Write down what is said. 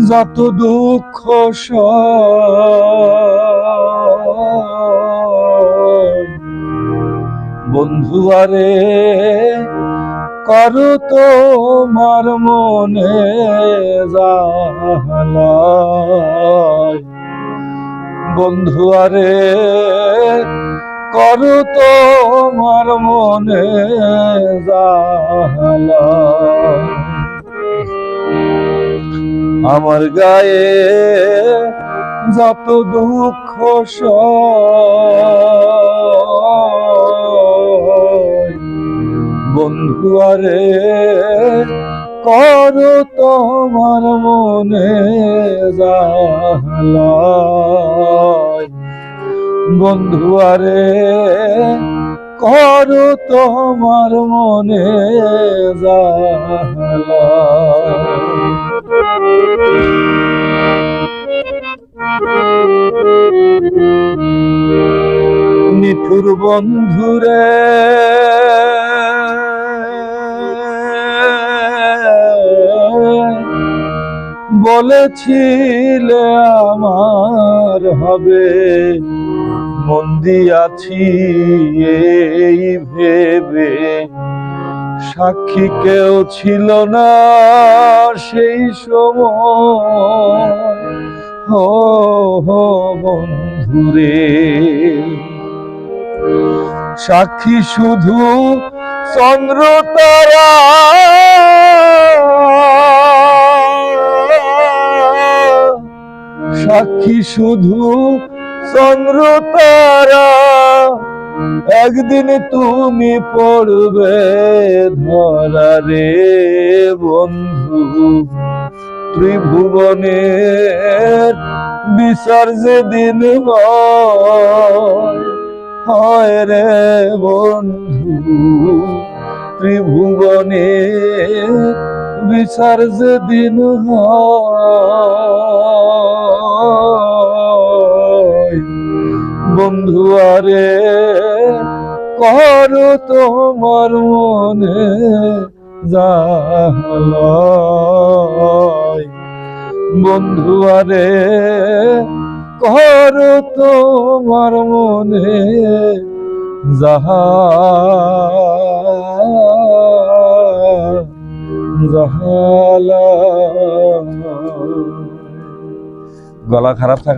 যত দুঃখ বন্ধু আরে করো তোমার মনে বন্ধু আরে করো তোমার মনে জাহালায় আমার গায়ে যত দুঃখ বন্ধু, আরে, করো তোমার মনে বন্ধু, আরে, করো তোমার মনে জালায় নিঠুর বন্ধুরে। বলেছিলে আমার হবে মন্দি আছি এই ভেবে। সাক্ষী কেউ ছিল না সেই সময়। হো সাক্ষী শুধু চন্দ্র তারা। সাক্ষী শুধু চন্দ্র তারা। একদিন তুমি পড়বে ধরা রে বন্ধু। ত্রিভুবনের বিচার দিন হয় রে বন্ধু। ত্রিভুবনে বিচার দিন হয় কর তোমার মনে জাহালয়। বন্ধু আরে কর তোমার মনে যাহা গলা খারাপ থাকা